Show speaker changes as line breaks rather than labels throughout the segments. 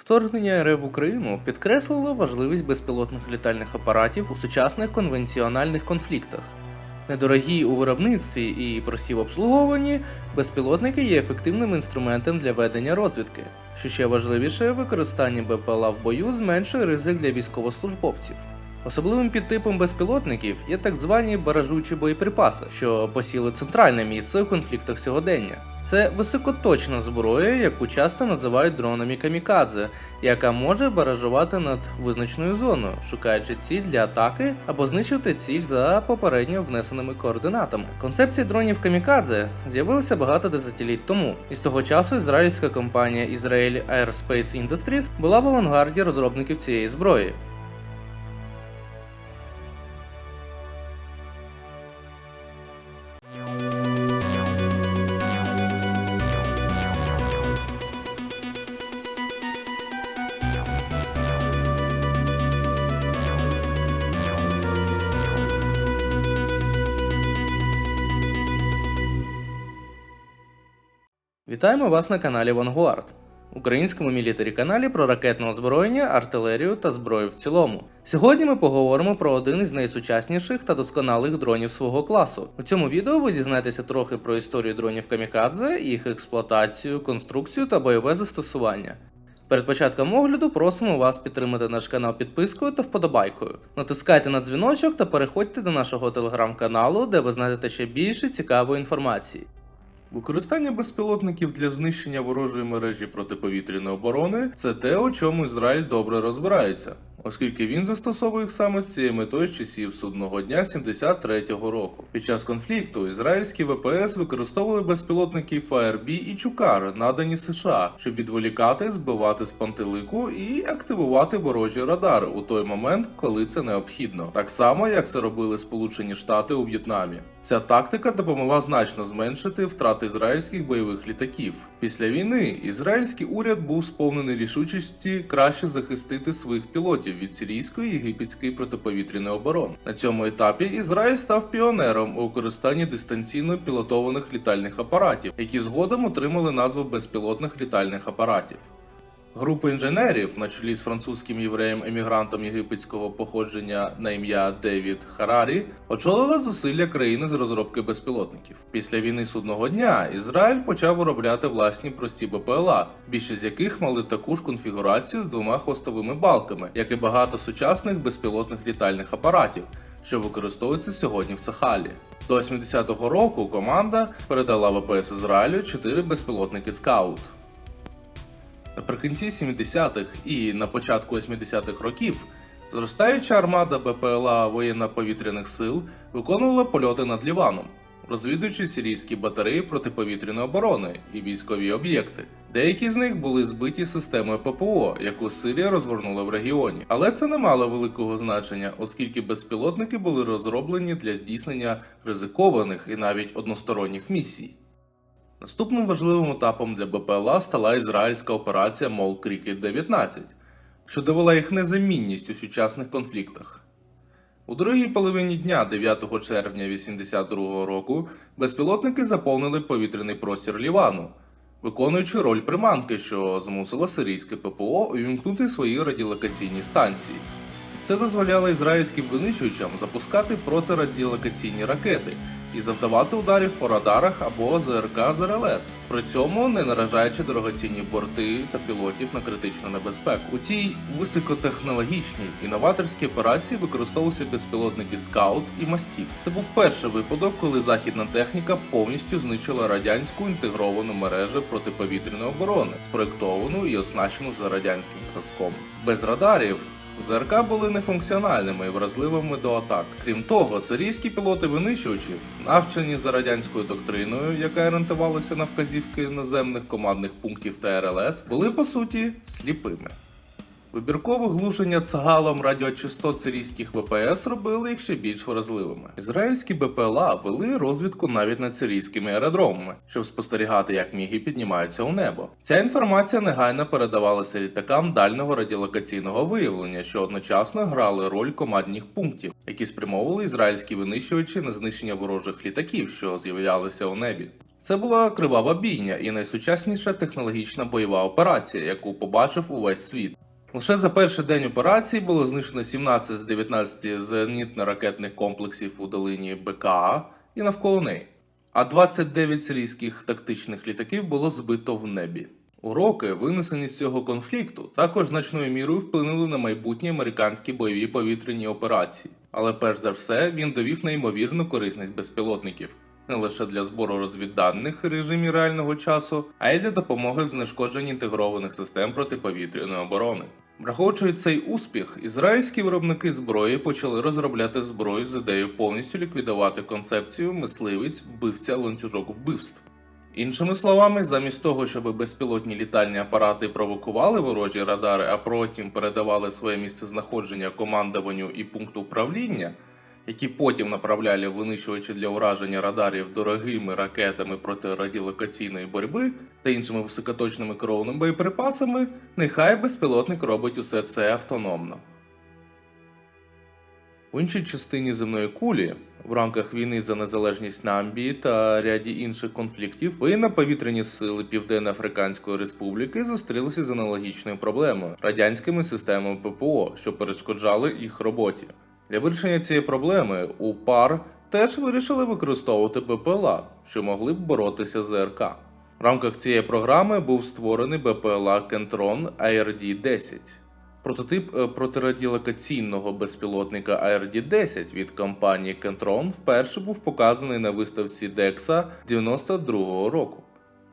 Вторгнення РФ в Україну підкреслило важливість безпілотних літальних апаратів у сучасних конвенціональних конфліктах. Недорогі у виробництві і прості в обслуговуванні, безпілотники є ефективним інструментом для ведення розвідки. Що ще важливіше, використання БПЛА в бою зменшує ризик для військовослужбовців. Особливим підтипом безпілотників є так звані баражуючі боєприпаси, що посіли центральне місце в конфліктах сьогодення. Це високоточна зброя, яку часто називають дронами камікадзе, яка може баражувати над визначеною зоною, шукаючи ціль для атаки або знищити ціль за попередньо внесеними координатами. Концепція дронів камікадзе з'явилася багато десятиліть тому, і з того часу ізраїльська компанія Israel Aerospace Industries була в авангарді розробників цієї зброї. Вітаємо вас на каналі Vanguard, українському мілітарі каналі про ракетне озброєння, артилерію та зброю в цілому. Сьогодні ми поговоримо про один із найсучасніших та досконалих дронів свого класу. У цьому відео ви дізнаєтеся трохи про історію дронів камікадзе, їх експлуатацію, конструкцію та бойове застосування. Перед початком огляду просимо вас підтримати наш канал підпискою та вподобайкою. Натискайте на дзвіночок та переходьте до нашого телеграм-каналу, де ви знайдете ще більше цікавої інформації. Використання безпілотників для знищення ворожої мережі протиповітряної оборони це те, у чому Ізраїль добре розбирається, оскільки він застосовує їх саме з цією метою з часів судного дня 73-го року. Під час конфлікту ізраїльські ВПС використовували безпілотники Фаєрбі і Чукар, надані США, щоб відволікати, збивати з пантелику і активувати ворожі радари у той момент, коли це необхідно, так само як це робили Сполучені Штати у В'єтнамі. Ця тактика допомогла значно зменшити втрати ізраїльських бойових літаків. Після війни ізраїльський уряд був сповнений рішучості краще захистити своїх пілотів від сирійської єгипетської протиповітряної оборони. На цьому етапі Ізраїль став піонером у використанні дистанційно пілотованих літальних апаратів, які згодом отримали назву безпілотних літальних апаратів. Група інженерів на чолі з французьким євреєм-емігрантом єгипетського походження на ім'я Девід Харарі очолила зусилля країни з розробки безпілотників. Після війни судного дня Ізраїль почав виробляти власні прості БПЛА, більшість з яких мали таку ж конфігурацію з двома хвостовими балками, як і багато сучасних безпілотних літальних апаратів, що використовуються сьогодні в Цахалі. До 80-го року команда передала ВПС Ізраїлю 4 безпілотники Скаут. Наприкінці 70-х і на початку 80-х років зростаюча армада БПЛА воєнно-повітряних сил виконувала польоти над Ліваном, розвідуючи сирійські батареї протиповітряної оборони і військові об'єкти. Деякі з них були збиті системою ППО, яку Сирія розгорнула в регіоні. Але це не мало великого значення, оскільки безпілотники були розроблені для здійснення ризикованих і навіть односторонніх місій. Наступним важливим етапом для БПЛА стала ізраїльська операція Мол Крікет 19, що довела їх незамінність у сучасних конфліктах. У другій половині дня 9 червня 1982 року безпілотники заповнили повітряний простір Лівану, виконуючи роль приманки, що змусила сирійське ППО увімкнути свої радіолокаційні станції. Це дозволяло ізраїльським винищувачам запускати протирадіолокаційні ракети і завдавати ударів по радарах або ЗРК з РЛС, при цьому не наражаючи дорогоцінні борти та пілотів на критичну небезпеку. У цій високотехнологічній інноваторській операції використовувалися безпілотники Скаут і Мастів. Це був перший випадок, коли західна техніка повністю знищила радянську інтегровану мережу протиповітряної оборони, спроєктовану і оснащену за радянським зразком. Без радарів ЗРК були нефункціональними і вразливими до атак. Крім того, сирійські пілоти винищувачів, навчені за радянською доктриною, яка орієнтувалася на вказівки наземних командних пунктів та РЛС, були по суті сліпими. Вибіркове глушення цагалом радіочастот сирійських ВПС робили їх ще більш вразливими. Ізраїльські БПЛА вели розвідку навіть над сирійськими аеродромами, щоб спостерігати, як міги піднімаються у небо. Ця інформація негайно передавалася літакам дальнього радіолокаційного виявлення, що одночасно грали роль командних пунктів, які спрямовували ізраїльські винищувачі на знищення ворожих літаків, що з'являлися у небі. Це була кривава бійня і найсучасніша технологічна бойова операція, яку побачив увесь світ. Лише за перший день операції було знищено 17 з 19 зенітно-ракетних комплексів у долині БКА і навколо неї, а 29 сирійських тактичних літаків було збито в небі. Уроки, винесені з цього конфлікту, також значною мірою вплинули на майбутні американські бойові повітряні операції. Але перш за все він довів неймовірну корисність безпілотників не лише для збору розвідданих режимі реального часу, а й для допомоги в знешкодженні інтегрованих систем протиповітряної оборони. Враховуючи цей успіх, ізраїльські виробники зброї почали розробляти зброю з ідеєю повністю ліквідувати концепцію мисливець вбивця ланцюжок вбивств. Іншими словами, замість того, щоб безпілотні літальні апарати провокували ворожі радари, а потім передавали своє місцезнаходження командуванню і пункту управління, які потім направляли винищувачі для ураження радарів дорогими ракетами протирадіолокаційної боротьби та іншими високоточними керованими боєприпасами, нехай безпілотник робить усе це автономно. У іншій частині земної кулі, в рамках війни за незалежність Намбії та ряді інших конфліктів, воєнно-повітряні сили Південно-Африканської Республіки зустрілися з аналогічною проблемою радянськими системами ППО, що перешкоджали їх роботі. Для вирішення цієї проблеми у ПАР теж вирішили використовувати БПЛА, що могли б боротися з РК. В рамках цієї програми був створений БПЛА Кентрон ARD-10. Прототип е, протирадіолокаційного безпілотника ARD-10 від компанії Kentron вперше був показаний на виставці DEXA 92-го року.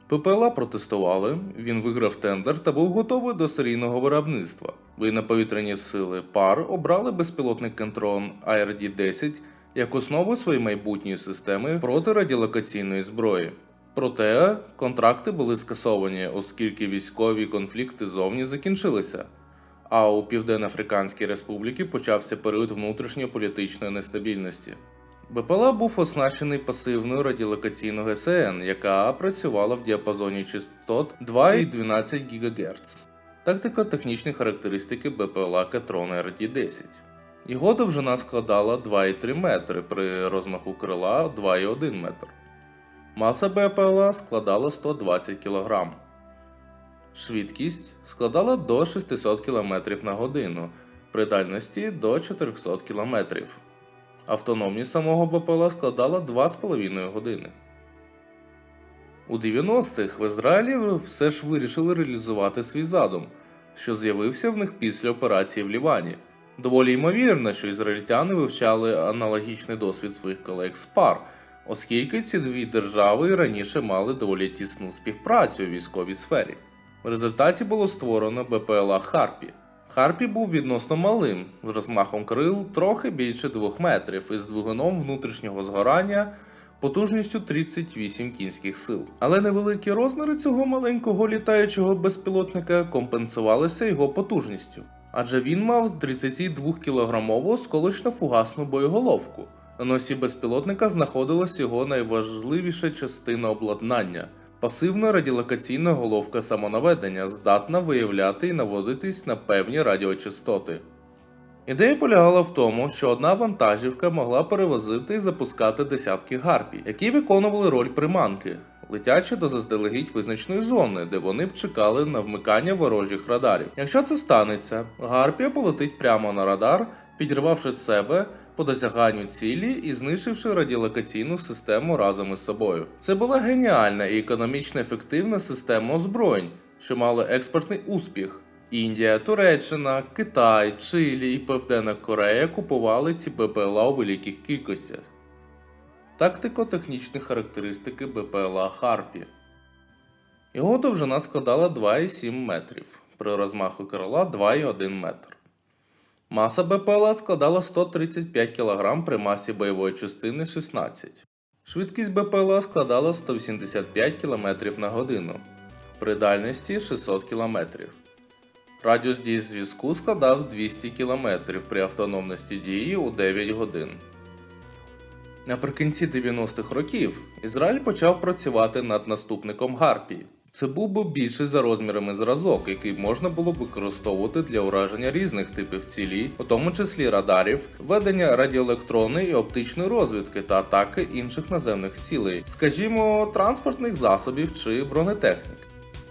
ППЛА протестували, він виграв тендер та був готовий до серійного виробництва. Воєнно-повітряні сили ПАР обрали безпілотник Kentron ARD-10 як основу своєї майбутньої системи протирадіолокаційної зброї. Проте контракти були скасовані, оскільки військові конфлікти зовні закінчилися. А у Південно-Африканській Республіці почався період внутрішньої політичної нестабільності. БПЛА був оснащений пасивною радіолокаційною ГСН, яка працювала в діапазоні частот 2,12 ГГц. Тактико-технічні характеристики БПЛА Кетрон RD-10. Його довжина складала 2,3 метри при розмаху крила 2,1 метр. Маса БПЛА складала 120 кг. Швидкість складала до 600 км на годину при дальності до 400 км. Автономність самого БПЛА складала 2,5 години. У 90-х в Ізраїлі все ж вирішили реалізувати свій задум, що з'явився в них після операції в Лівані. Доволі ймовірно, що ізраїльтяни вивчали аналогічний досвід своїх колег з ПАР, оскільки ці дві держави раніше мали доволі тісну співпрацю у військовій сфері. В результаті було створено БПЛА Харпі. Харпі був відносно малим, з розмахом крил трохи більше 2 метрів і з двигуном внутрішнього згорання потужністю 38 кінських сил. Але невеликі розміри цього маленького літаючого безпілотника компенсувалися його потужністю, адже він мав 32 кілограмову сколочно-фугасну боєголовку. На носі безпілотника знаходилась його найважливіша частина обладнання. Пасивна радіолокаційна головка самонаведення здатна виявляти і наводитись на певні радіочастоти. Ідея полягала в тому, що одна вантажівка могла перевозити і запускати десятки гарпій, які виконували роль приманки, летячи до заздалегідь визначеної зони, де вони б чекали на вмикання ворожих радарів. Якщо це станеться, гарпія полетить прямо на радар, підірвавши з себе по досяганню цілі і знищивши радіолокаційну систему разом із собою. Це була геніальна і економічно ефективна система озброєнь, що мала експортний успіх. Індія, Туреччина, Китай, Чилі і Південна Корея купували ці БПЛА у великих кількостях. Тактико-технічні характеристики БПЛА Харпі. Його довжина складала 2,7 метрів, при розмаху крила 2,1 метр. Маса БПЛА складала 135 кг при масі бойової частини 16. Швидкість БПЛА складала 185 км на годину при дальності 600 км. Радіус дії зв'язку складав 200 км при автономності дії у 9 годин. Наприкінці 90-х років Ізраїль почав працювати над наступником Гарпії. Це був би більший за розмірами зразок, який можна було б використовувати для ураження різних типів цілі, у тому числі радарів, ведення радіоелектронної і оптичної розвідки та атаки інших наземних цілей, скажімо, транспортних засобів чи бронетехніки.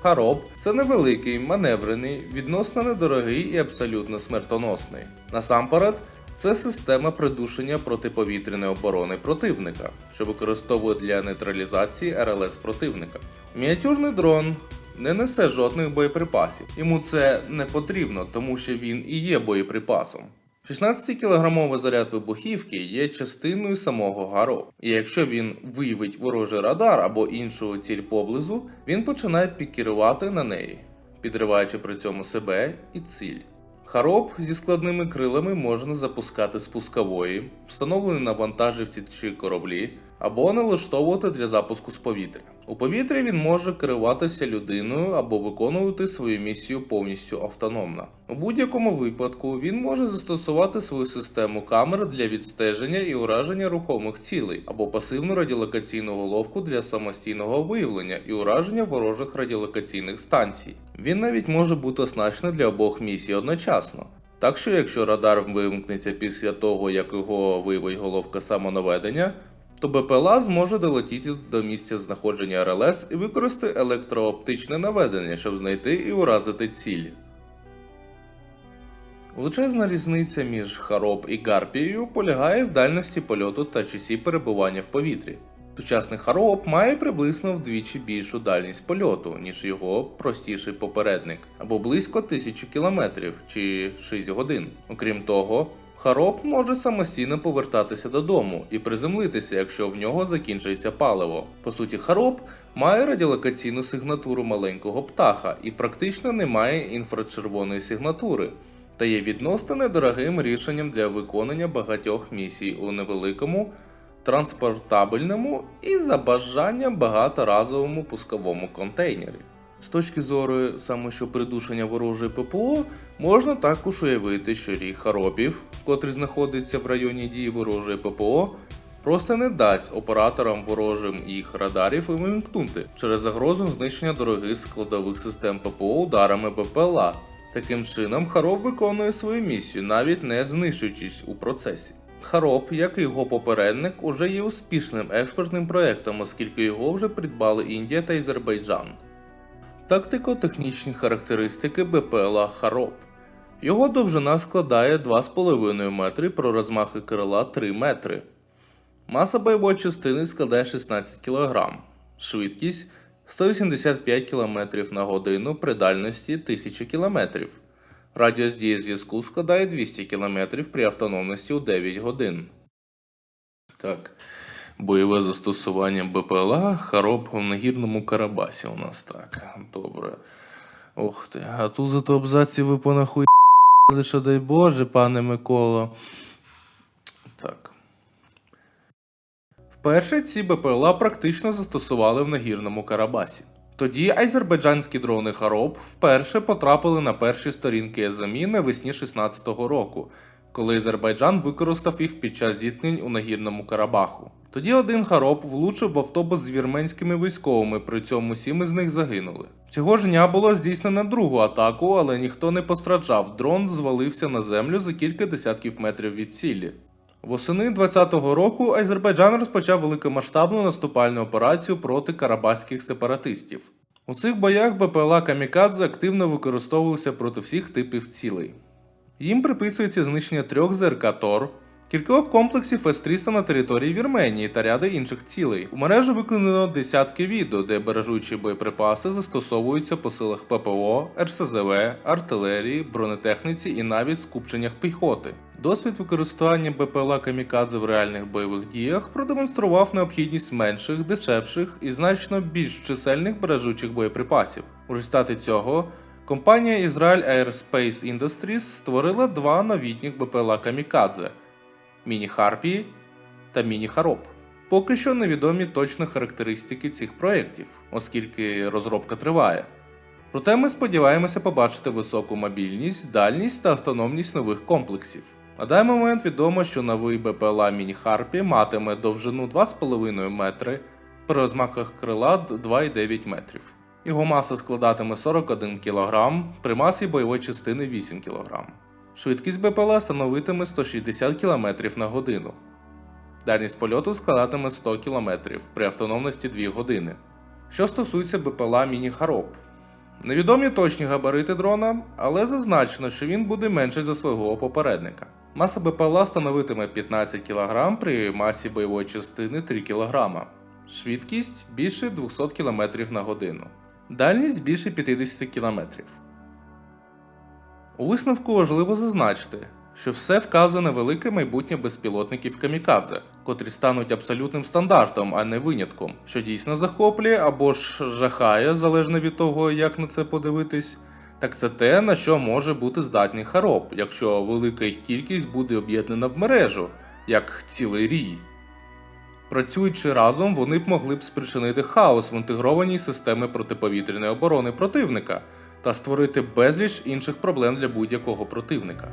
Хароб це невеликий, маневрений, відносно недорогий і абсолютно смертоносний. Насамперед, це система придушення протиповітряної оборони противника, що використовує для нейтралізації РЛС противника. Мініатюрний дрон не несе жодних боєприпасів. Йому це не потрібно, тому що він і є боєприпасом. 16-кілограмовий заряд вибухівки є частиною самого Гаро, і якщо він виявить ворожий радар або іншу ціль поблизу, він починає пікірувати на неї, підриваючи при цьому себе і ціль. Хароб зі складними крилами можна запускати з пускової, встановлені на вантажівці чи кораблі, або налаштовувати для запуску з повітря. У повітрі він може керуватися людиною або виконувати свою місію повністю автономно. У будь-якому випадку він може застосувати свою систему камер для відстеження і ураження рухомих цілей, або пасивну радіолокаційну головку для самостійного виявлення і ураження ворожих радіолокаційних станцій. Він навіть може бути оснащений для обох місій одночасно. Так що, якщо радар вимкнеться після того, як його виявить головка самонаведення, то БПЛА зможе долетіти до місця знаходження РЛС і використати електрооптичне наведення, щоб знайти і уразити ціль. Величезна різниця між Хароб і Гарпією полягає в дальності польоту та часі перебування в повітрі. Сучасний Хароб має приблизно вдвічі більшу дальність польоту, ніж його простіший попередник, або близько 1000 км чи 6 годин. Окрім того, Хароб може самостійно повертатися додому і приземлитися, якщо в нього закінчується паливо. По суті, Хароб має радіолокаційну сигнатуру маленького птаха і практично не має інфрачервоної сигнатури, та є відносно недорогим рішенням для виконання багатьох місій у невеликому, транспортабельному і за бажанням багаторазовому пусковому контейнері. З точки зору саме що придушення ворожої ППО, можна також уявити, що рій Харобів, котрий знаходиться в районі дії ворожої ППО, просто не дасть операторам ворожим їх радарів вимкнути через загрозу знищення дорогих складових систем ППО ударами БПЛА. Таким чином, Хароб виконує свою місію, навіть не знищуючись у процесі. Хароб, як і його попередник, уже є успішним експортним проектом, оскільки його вже придбали Індія та Азербайджан. Тактико-технічні характеристики БПЛА Хароб. Його довжина складає 2,5 метри про розмахи крила 3 метри. Маса бойової частини складає 16 кг. Швидкість 185 км на годину при дальності 1000 км. Радіус дії зв'язку складає 200 км при автономності у 9 годин. Так. Бойове застосування БПЛА Хароб в нагірному Карабасі у нас так. Добре. Ох ти. А тут зато абзаці ви понахуй, що дай Боже, пане Миколо. Так. Вперше ці БПЛА практично застосували в нагірному Карабасі. Тоді азербайджанські дрони Хароб вперше потрапили на перші сторінки СМІ навесні 16-го року, коли Азербайджан використав їх під час зіткнень у нагірному Карабаху. Тоді один Хароб влучив в автобус з вірменськими військовими, при цьому сім із них загинули. Цього ж дня було здійснено другу атаку, але ніхто не постраждав. Дрон звалився на землю за кілька десятків метрів від цілі. Восени 20-го року Азербайджан розпочав великомасштабну наступальну операцію проти карабаських сепаратистів. У цих боях БПЛА Камікадзе активно використовувалися проти всіх типів цілей. Їм приписується знищення трьох ЗРК Тор, кількох комплексів С-300 на території Вірменії та ряди інших цілей. У мережу викладено десятки відео, де бережучі боєприпаси застосовуються по силах ППО, РСЗВ, артилерії, бронетехніці і навіть скупченнях піхоти. Досвід використання БПЛА Камікадзе в реальних бойових діях продемонстрував необхідність менших, дешевших і значно більш чисельних бережучих боєприпасів. У результаті цього компанія Israel Aerospace Industries створила два новітніх БПЛА Камікадзе Міні Харпії та Міні Хароб. Поки що невідомі точні характеристики цих проєктів, оскільки розробка триває. Проте ми сподіваємося побачити високу мобільність, дальність та автономність нових комплексів. На даний момент відомо, що новий БПЛА Міні Харпі матиме довжину 2,5 метри, при розмахах крила 2,9 метрів. Його маса складатиме 41 кг при масі бойової частини 8 кг. Швидкість БПЛА становитиме 160 км на годину. Дальність польоту складатиме 100 км при автономності 2 години. Що стосується БПЛА Міні Хароп. Невідомі точні габарити дрона, але зазначено, що він буде менший за свого попередника. Маса БПЛА становитиме 15 кг при масі бойової частини 3 кг. Швидкість більше 200 км на годину. Дальність більше 50 км. У висновку важливо зазначити, що все вказує на велике майбутнє безпілотників камікадзе, котрі стануть абсолютним стандартом, а не винятком, що дійсно захоплює або ж жахає, залежно від того, як на це подивитись. Так це те, на що може бути здатний хароп, якщо велика їх кількість буде об'єднана в мережу, як цілий рій. Працюючи разом, вони б могли б спричинити хаос в інтегрованій системі протиповітряної оборони противника та створити безліч інших проблем для будь-якого противника.